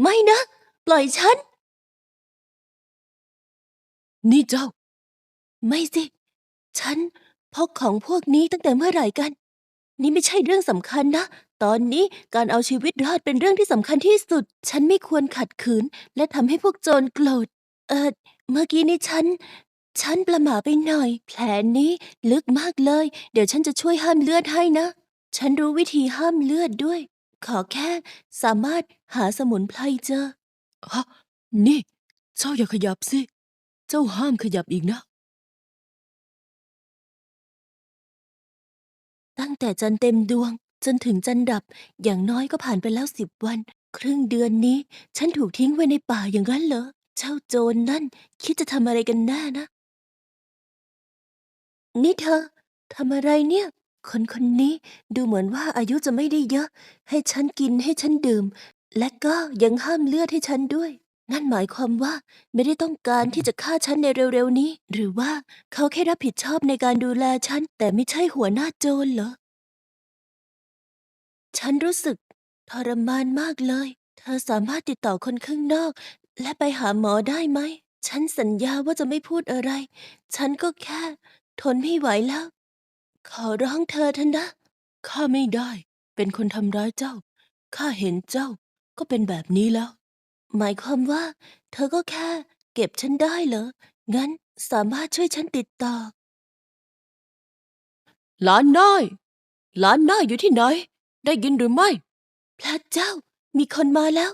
ไม่นะ ปล่อยฉัน นี่เจ้า ไม่สิ ฉันพกของพวกนี้ตั้งแต่เมื่อไหร่กัน นี่ไม่ใช่เรื่องสำคัญนะ ตอนนี้การเอาชีวิตรอดเป็นเรื่องที่สำคัญที่สุด ฉันไม่ควรขัดขืน และทำให้พวกโจรโกรธ เออเมื่อกี้นี้ฉัน ฉันประหม่าไปหน่อย แผลนี้ลึกมากเลย เดี๋ยวฉันจะช่วยห้ามเลือดให้นะ ฉันรู้วิธีห้ามเลือดด้วย ขอแค่สามารถหาสมุนไพรเจอ ฮะ นี่ เจ้าอย่าขยับสิ เจ้าห้ามขยับอีกนะ ตั้งแต่จันทร์เต็มดวง จนถึงจันทร์ดับอย่างน้อยก็ผ่านไปแล้วสิบวัน ครึ่งเดือนนี้ ฉันถูกทิ้งไว้ในป่าอย่างนั้นเหรอ เจ้าโจรนั่น คิดจะทำอะไรกันแน่นะ นี่เธอทำอะไรเนี่ย คนคนนี้ดูเหมือนว่าอายุจะไม่ได้เยอะ ให้ฉันกินให้ฉันดื่ม และก็ยังห้ามเลือดให้ฉันด้วย นั่นหมายความว่าไม่ได้ต้องการที่จะฆ่าฉันในเร็วๆนี้ หรือว่าเขาแค่รับผิดชอบในการดูแลฉัน แต่ไม่ใช่หัวหน้าโจรเหรอ ฉันรู้สึกทรมานมากเลย เธอสามารถติดต่อคนข้างนอก และไปหาหมอได้ไหม ฉันสัญญาว่าจะไม่พูดอะไร ฉันก็แค่ ทนไม่ไหวแล้ว ขอร้องเธอเถอะนะ ข้าไม่ได้ เป็นคนทำร้ายเจ้า ข้าเห็นเจ้า ก็เป็นแบบนี้แล้ว หมายความว่า เธอก็แค่ เก็บฉันได้เหรอ งั้นสามารถช่วยฉันติดต่อ หลานน้อย หลานน้อยอยู่ที่ไหน ได้ยินหรือไม่ พระเจ้า มีคนมาแล้ว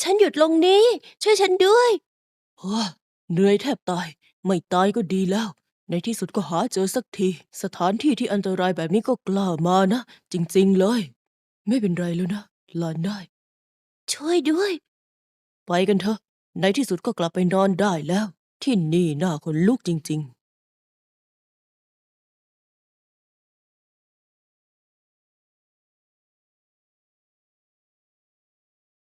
ฉันหยุดลงนี้ ช่วยฉันด้วย โอ้เหนื่อยแทบตาย ไม่ตายก็ดีแล้ว ในที่สุดก็หาเจอสักที สถานที่ที่อันตรายแบบนี้ก็กล้ามานะ จริง ๆ เลย ไม่เป็นไรแล้วนะหลานได้ ช่วยด้วย ไปกันเถอะ ในที่สุดก็กลับไปนอนได้แล้ว ที่นี่น่าขนลุกจริง ๆ